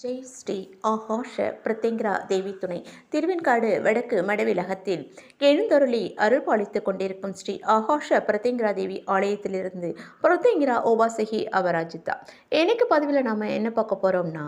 ஜெய் ஸ்ரீ ஆஹாஷ பிரத்யங்கரா தேவி துணை. திருவெண்காடு வடக்கு மடவிலகத்தில் எழுந்தருளி அருள்பாலித்துக் கொண்டிருக்கும் ஸ்ரீ ஆஹாஷ பிரத்யங்கரா தேவி ஆலயத்திலிருந்து பிரத்யங்கரா ஓபாசகி அவராஜிதா எனக்கு பதிவில் நாம் என்ன பார்க்க போகிறோம்னா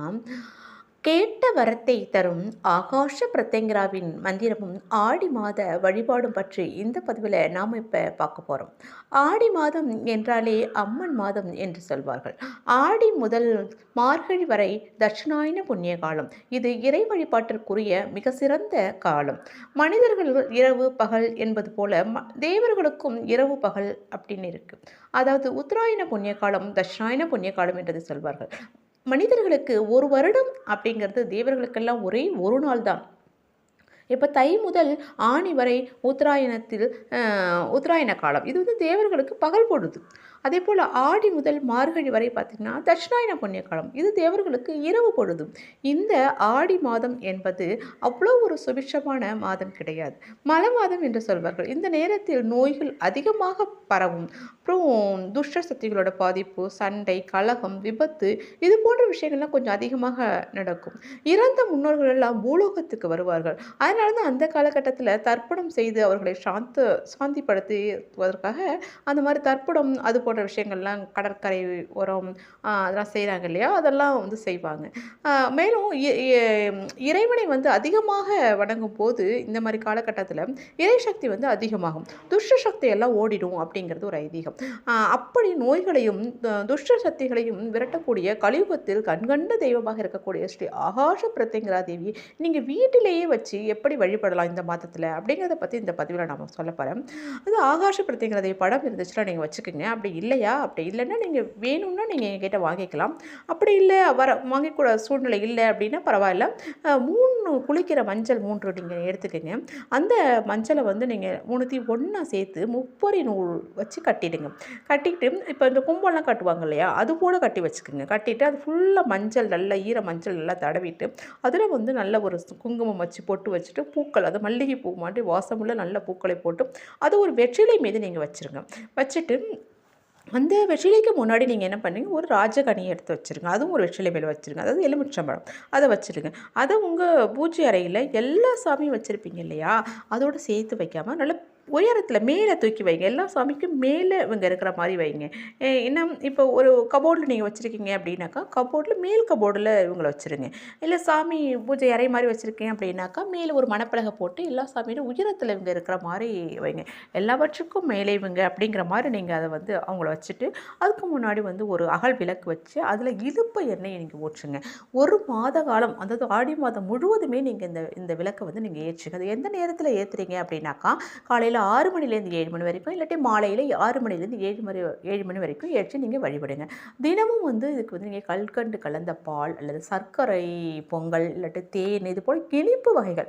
கேட்ட வரத்தை தரும் ஆகாஷ பிரத்யங்கராவின் மந்திரமும் ஆடி மாத வழிபாடும் பற்றி இந்த பதிவில் நாம் இப்போ பார்க்க போகிறோம் ஆடி மாதம் என்றாலே அம்மன் மாதம் என்று சொல்வார்கள். ஆடி முதல் மார்கழி வரை தட்சிணாயன புண்ணிய காலம். இது இறை வழிபாட்டிற்குரிய மிக சிறந்த காலம். மனிதர்கள் இரவு பகல் என்பது போல ம- தேவர்களுக்கும் இரவு பகல் அப்படின்னு இருக்குது அதாவது உத்தராயண புண்ணிய காலம் தட்சிணாயன புண்ணிய காலம் என்றது சொல்வார்கள். மனிதர்களுக்கு ஒரு வருடம் அப்படிங்கிறது தேவர்களுக்கெல்லாம் ஒரே ஒரு நாள் தான் இப்போ தை முதல் ஆணி வரை உத்தராயணத்தில் உத்தராயண காலம். இது வந்து தேவர்களுக்கு பகல் பொழுது. அதே போல் ஆடி முதல் மார்கழி வரை பார்த்திங்கன்னா தட்சிணாயன புண்ணிய காலம். இது தேவர்களுக்கு இரவு பொழுது இந்த ஆடி மாதம் என்பது அவ்வளோ ஒரு சுபிட்சமான மாதம் கிடையாது. மல மாதம் என்று சொல்வார்கள். இந்த நேரத்தில் நோய்கள் அதிகமாக பரவும். அப்புறம் துஷ்ட சக்திகளோட பாதிப்பு சண்டை கலகம் விபத்து இது போன்ற விஷயங்கள்லாம் கொஞ்சம் அதிகமாக நடக்கும். இறந்த முன்னோர்கள் எல்லாம் பூலோகத்துக்கு வருவார்கள். அதனால தான் அந்த காலகட்டத்தில் தர்ப்பணம் செய்து அவர்களை சாந்த சாந்திப்படுத்துவதற்காக அந்த மாதிரி தர்ப்பணம் அது போன்ற விஷயங்கள்லாம் கடற்கரை உரம் அதெல்லாம் செய்கிறாங்க இல்லையா? அதெல்லாம் வந்து செய்வாங்க. மேலும் இ- இறைவனை வந்து அதிகமாக வணங்கும் போது இந்த மாதிரி காலகட்டத்தில் இறை சக்தி வந்து அதிகமாகும். துஷ்ட சக்தி எல்லாம் ஓடிடும் அப்படிங்கிறது ஒரு ஐதீகம். அப்படி நோய்களையும் துஷ்ட சக்திகளையும் விரட்டக்கூடிய கலியுகத்தில் கண்கண்ட தெய்வமாக இருக்கக்கூடிய ஸ்ரீ ஆகாஷ பிரத்யங்கரா தேவி நீங்கள் வீட்டிலேயே வச்சு எப்படி வழிபடலாம் இந்த மாதத்தில்? அப்படிங்கிறத பற்றி இந்த பதிவில் நான் சொல்ல போகிறேன் அது ஆகாஷ படம் இருந்துச்சுன்னா நீங்கள் வச்சுக்கோங்க. அப்படி இல்லையா? அப்படி இல்லைன்னா நீங்கள் வேணும்னா நீங்கள் என்கிட்ட வாங்கிக்கலாம். அப்படி இல்லை வர வாங்கிக்கூட சூழ்நிலை இல்லை அப்படின்னா பரவாயில்ல. மூணு குளிக்கிற மஞ்சள் மூன்று நீங்கள் எடுத்துக்கோங்க. அந்த மஞ்சளை வந்து நீங்கள் மூணுத்தையும் ஒன்றா சேர்த்து முப்பரி நூல் வச்சு கட்டிடுங்க. கட்டிட்டு இப்போ இந்த கும்பம்லாம் கட்டுவாங்க இல்லையா? அது போல் கட்டி வச்சுக்கோங்க. கட்டிட்டு அது ஃபுல்லாக மஞ்சள் நல்லா ஈர மஞ்சள் நல்லா தடவிட்டு அதில் வந்து நல்ல ஒரு குங்குமம் வச்சு பொட்டு வச்சு வச்சுட்டு பூக்கள் அது மல்லிகை பூ மாதிரி வாசமுள்ள நல்ல பூக்களை போட்டு அது ஒரு வெற்றிலை மீது நீங்கள் வச்சுருங்க. வச்சுட்டு அந்த வெற்றிலைக்கு முன்னாடி நீங்கள் என்ன பண்ணுங்க ஒரு ராஜகனியை எடுத்து வச்சுருங்க. அதுவும் ஒரு வெற்றிலை மேலே வச்சுருங்க. அதாவது எலுமிச்சம்பழம். அதை வச்சுருங்க. அதை உங்கள் பூஜை அறையில் எல்லா சாமியும் வச்சுருப்பீங்க இல்லையா? அதோடு சேர்த்து வைக்காமல் நல்ல உயரத்தில் மேலே தூக்கி வைங்க. எல்லா சாமிக்கும் மேலே இவங்க இருக்கிற மாதிரி வைங்க. ஏ, இன்னும் இப்போ ஒரு கபோர்டில் நீங்கள் வச்சுருக்கீங்க அப்படின்னாக்கா கபோர்டில் மேல் கபோர்டில் இவங்களை வச்சுருங்க. இல்லை சாமி பூஜை அறை மாதிரி வச்சுருக்கீங்க அப்படின்னாக்கா மேலே ஒரு மணப்பலகை போட்டு எல்லா சாமியிலும் உயரத்தில் இவங்க இருக்கிற மாதிரி வைங்க. எல்லாவற்றுக்கும் மேலே இவங்க அப்படிங்கிற மாதிரி நீங்கள் அதை வந்து அவங்கள வச்சுட்டு அதுக்கு முன்னாடி வந்து ஒரு அகல் விளக்கு வச்சு அதில் இழுப்பு எண்ணெயை நீங்கள் ஊற்றுங்க. ஒரு மாத காலம் அதாவது ஆடி மாதம் முழுவதுமே நீங்கள் இந்த இந்த விளக்கை வந்து நீங்கள் ஏற்றுங்க. அது எந்த நேரத்தில் ஏற்றுறீங்க அப்படின்னாக்கா காலையில் ஆறு மணிலேருந்து ஏழு மணி வரைக்கும் இல்லாட்டி மாலையில் ஆறு மணிலேருந்து ஏழு மணி ஏழு மணி வரைக்கும் ஏற்றி நீங்கள் வழிபடுங்க. தினமும் வந்து இதுக்கு வந்து நீங்கள் கல்கண்டு கலந்த பால் அல்லது சர்க்கரை பொங்கல் இல்லாட்டி தேன் இது போல் இனிப்பு வகைகள்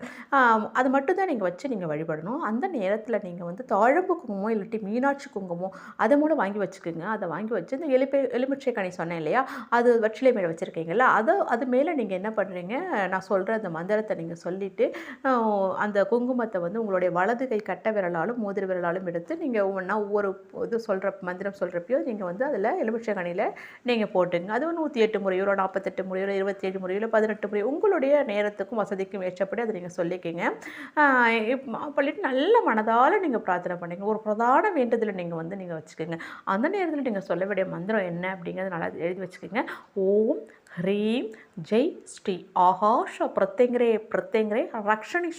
அது மட்டும் தான் நீங்கள் வச்சு நீங்கள் வழிபடணும். அந்த நேரத்தில் நீங்கள் வந்து தாழம்பு குங்குமம் இல்லாட்டி மீனாட்சி குங்குமம் அதை மூலம் வாங்கி வச்சுக்கோங்க. அதை வாங்கி வச்சு இந்த எலுப்பை எலுமிச்சை கனி சொன்னேன் இல்லையா அது வெற்றிலை மேலே வச்சுருக்கீங்களா அதை அது மேலே நீங்கள் என்ன பண்ணுறீங்க நான் சொல்கிற அந்த மந்திரத்தை நீங்கள் சொல்லிவிட்டு அந்த குங்குமத்தை வந்து உங்களுடைய வலது கை கட்டை விரலாலும் மோதிர விரலாலும் எடுத்து நீங்கள் ஒவ்வொன்றா ஒவ்வொரு இது சொல்கிற மந்திரம் சொல்கிறப்பையோ நீங்கள் வந்து அதில் எலுமிச்சை கனியில் நீங்கள் போட்டுங்க. அதுவும் நூற்றி எட்டு முறையோ ஒரு நாற்பத்தெட்டு முறையோ இல்லை இருபத்தேழு முறையோ இல்லை பதினெட்டு முறையோ உங்களுடைய நேரத்துக்கும் வசதிக்கும் ஏற்றப்படி அதை நீங்கள் சொல்லிக்கிங்க. பண்ணிட்டு நல்ல மனதால் நீங்கள் பிரார்த்தனை பண்ணுங்க. ஒரு பிரதான வேண்டுதலை நீங்கள் வந்து நீங்கள் வச்சுக்கோங்க. அந்த நேரத்தில் நீங்கள் சொல்ல வேண்டிய மந்திரம் என்ன அப்படிங்கிறது நல்லா எழுதி வச்சுக்கோங்க. ஓம் ஹ்ரீம் ஜெய் ஸ்ரீ ஆகாஷ பிரத்யங்கரே பிரத்யங்கரே ரக்ஷணி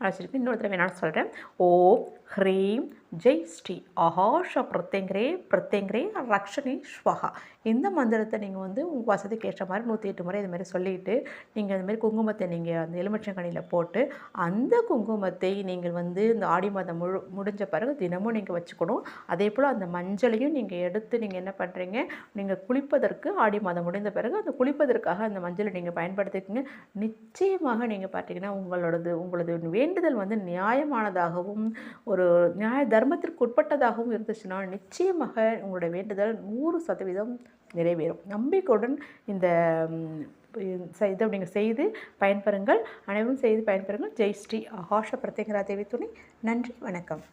அழைச்சிருக்கு இன்னொரு தடவை நான் சொல்கிறேன் ஓம் ஹ்ரீம் ஜெய் ஸ்ரீ ஆகாஷ பிரத்யங்கரே பிரத்யங்கரே ரக்ஷணி ஸ்வஹா. இந்த மந்திரத்தை நீங்கள் வந்து உங்கள் வசதிக்கு ஏற்ற மாதிரி நூற்றி எட்டு முறை இது மாதிரி சொல்லிட்டு நீங்கள் இந்தமாரி குங்குமத்தை நீங்கள் அந்த எலுமிச்சங்கனியில் போட்டு அந்த குங்குமத்தை நீங்கள் வந்து இந்த ஆடி மாதம் முழு முடிஞ்ச பிறகு தினமும் நீங்கள் வச்சுக்கணும். அதே போல் அந்த மஞ்சளையும் நீங்கள் எடுத்து நீங்கள் என்ன பண்ணுறீங்க நீங்கள் குளிப்பதற்கு ஆடி மாதம் முடிந்த பிறகு அந்த குளிப்பதற்காக அந்த மஞ்சளை நீங்கள் பயன்படுத்திக்கங்க. நிச்சயமாக நீங்கள் பார்த்தீங்கன்னா உங்களோடது உங்களது வேண்டுதல் வந்து நியாயமானதாகவும் ஒரு நியாய தர்மத்திற்கு உட்பட்டதாகவும் இருந்துச்சுன்னா நிச்சயமாக உங்களுடைய வேண்டுதல் நூறு சதவீதம் நிறைவேறும். நம்பிக்கையுடன் இந்த இதை நீங்கள் செய்து பயன்பெறுங்கள். அனைவரும் செய்து பயன்பெறுங்கள். ஜெய் ஸ்ரீ ஆகாஷ பிரத்யங்கரா தேவி துணை. நன்றி வணக்கம்.